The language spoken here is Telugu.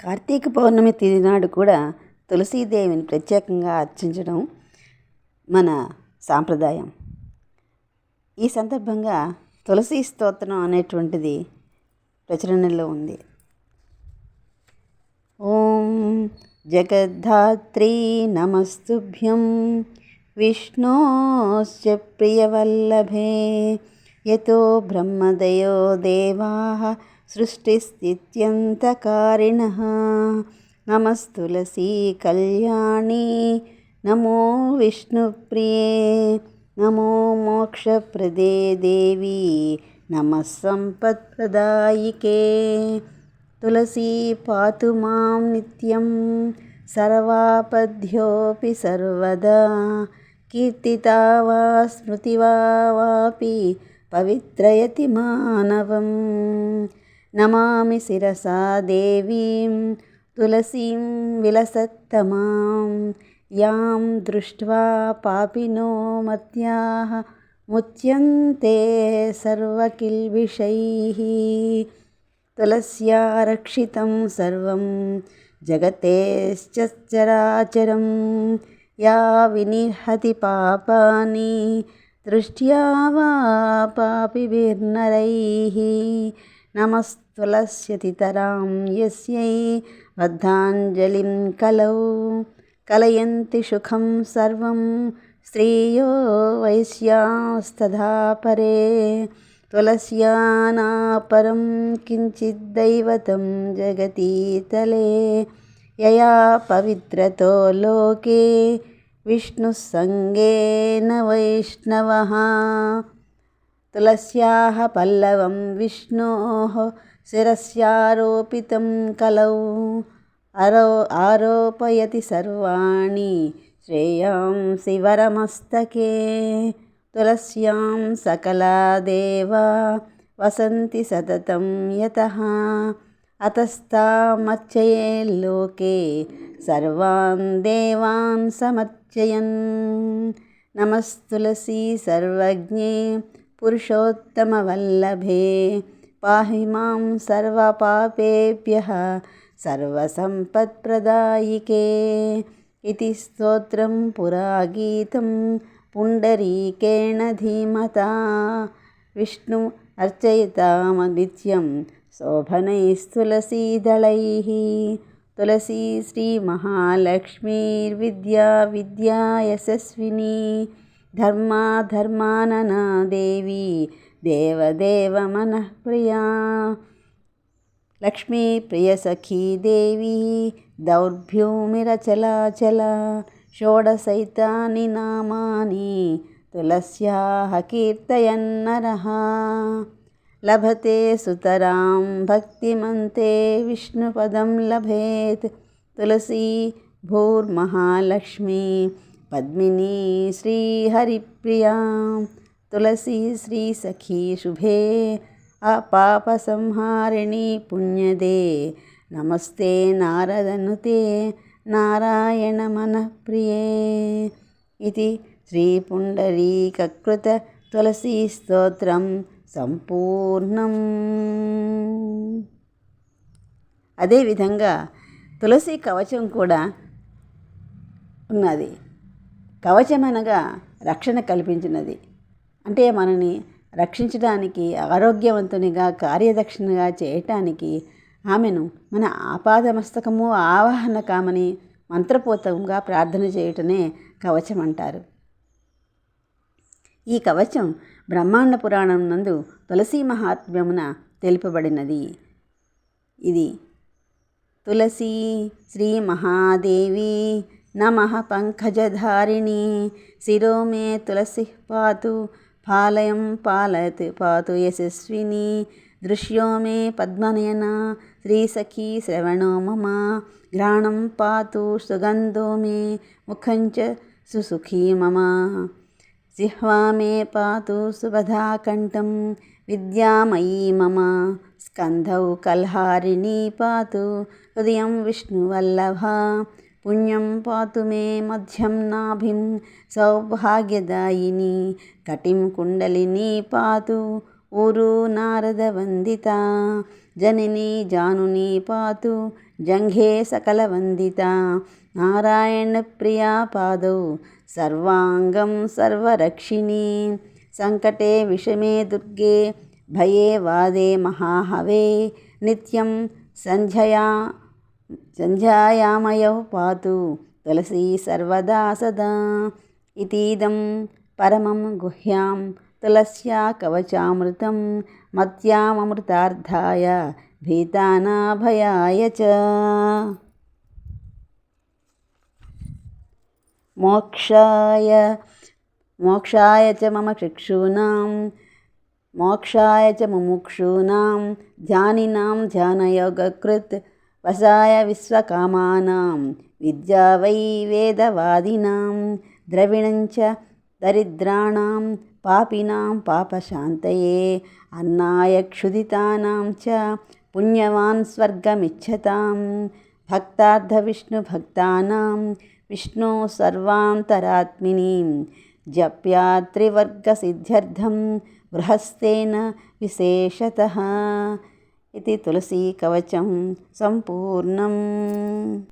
కార్తీక పౌర్ణమి తిథి నాడు కూడా తులసీదేవిని ప్రత్యేకంగా అర్చించడం మన సాంప్రదాయం. ఈ సందర్భంగా తులసీ స్తోత్రం అనేటువంటిది ప్రచురణలో ఉంది. ఓం జగద్ధాత్రీ నమస్తుభ్యం. విష్ణోశ్చ ప్రియవల్లభే. యతో బ్రహ్మదయో దేవా సృష్టిస్థిత్యంతకారిణ. నమస్తులసీ కళ్యాణి. నమో విష్ణుప్రియే. నమో మోక్షప్రదే దేవి. నమః సంపత్ప్రదాయికే తులసీ పాతు మాం నిత్యం. సర్వాపద్యోపి సర్వదా. కీర్తితా వా స్మృతి వాపి పవిత్రయతి మానవం. నమామి శిరసా దేవీం తులసీం విలసత్తమాం. యాం దృష్ట్వా పాపినో మత్యా ముచ్యంతే సర్వకిల్విషై. తులస్యా రక్షితం సర్వం జగతేశ్చరాచరం యా వినిహతి పాపాని దృష్ట్యా వా పాపిభిర్నరై. నమస్తులస్యతితరాం యస్యై బద్ధాంజలిం కలౌ కలయంతి సుఖం సర్వం స్త్రియో వైశ్యాస్తథా పరే తులస్యానా పరం కించిద్దైవతం జగతీతలే యయా పవిత్రతో లోకే విష్ణుసంగేన వైష్ణవः తులస్యాः పల్లవం విష్ణోः శిరస్యారోపితం కలౌ అరో ఆరోపయతి సర్వాణి శ్రేయాంసి వరమస్తకే తులస్యాం సకలా దేవా వసంతి సతతం యతः అతస్తామర్చయే లోకే సర్వాన్ దేవాన్ సమర్చయన్ నమస్తులసీ సర్వజ్ఞే పురుషోత్తమవల్లభే పాహి మాం సర్వపాపేభ్యः సర్వసంపత్ప్రదాయికే इति स्तोत्रं पुरागीतं पुण्डरीकेण धीमता विष्णु अर्चयितामनित्यं शोभनैस्तुलसीदलैः तुलसी श्रीमहालक्ष्मीर्विद्या विद्या यशस्विनी धर्माधर्मानना देवी देवदेवमनःप्रिया लक्ष्मीप्रियसखी देवी दौर्भ्यूमिरचलाचला षोडशैतानि नामानि, तुलस्याः कीर्तयन्नरः। लभते सुतरां भक्तिमन्ते विष्णुपदं लभेत्, तुलसी, भूर्महालक्ष्मी పద్మినీ శ్రీహరిప్రియా తులసీ శ్రీసఖీ శుభే అపాపసంహారిణి పుణ్యదే. నమస్తే నారదనుతే నారాయణ మనఃప్రియే. ఇది శ్రీపుండరీకృత తులసీ స్తోత్రం సంపూర్ణం. అదేవిధంగా తులసి కవచం కూడా ఉన్నది. కవచం అనగా రక్షణ కల్పించినది. అంటే మనని రక్షించడానికి ఆరోగ్యవంతునిగా కార్యదక్షిణగా చేయటానికి ఆమెను మన ఆపాదమస్తకము ఆవాహన కామని మంత్రపూతంగా ప్రార్థన చేయటమే కవచం అంటారు ఈ కవచం బ్రహ్మాండ పురాణం నందు తులసీ మహాత్మ్యమున తెలుపబడినది. ఇది తులసీ శ్రీ మహాదేవి నమ పంకజధారిణీ. శిరో మే తులసి పాతు పాలయం పాలయత్ పాతు యశస్విని. దృశ్యో మే పద్మనయన శ్రీసఖీ శ్రవణో మమ. ఘ్రాణం పాతు సుగంధో మే ముఖం సుసుఖీ మమ. జిహ్వా మే పాతు సుబధాకంఠం విద్యామయీ మమ. స్కంధౌ కల్హారిణీ పాతు హృదయం విష్ణువల్లభ. పుణ్యం పాతు మే మధ్యం నాభిం సౌభాగ్యదాయిని కటిం కుండలిని పాతు ఊరు నారద వందిత జనని జానుని పాతు జంఘే సకల వందిత నారాయణ ప్రియా పాదౌ సర్వాంగం సర్వరక్షిణి సంకటే విషమే దుర్గే భయే వాదే మహాహవే నిత్యం సంధ్యయా सन्ध्यायामयौ पातु तुलसी सर्वदा सदा इतीदं परमं गुह्यां तुलस्या कवचामृतं मत्यामृतार्थाय भीतानाभयाय च मोक्षाय मोक्षाय च मम चक्षूणां मोक्षाय च मुमुक्षूणां ध्यानिनां ध्यानयोगकृत् వసాయ విశ్వకామానాం విద్యా వై వేదవాదినాం ద్రవిణంచ దరిద్రాణం పాపినాం పాపశాంతయే అన్నాయ క్షుదితానాం చ పుణ్యవాన్ స్వర్గమిచ్చతాం భక్తార్థ విష్ణుభక్తానాం విష్ణు సర్వాంతరాత్మినీం జప్యాత్రివర్గసిద్ధ్యర్థం గృహస్థేన విశేషత ఇది తులసీ కవచం సంపూర్ణం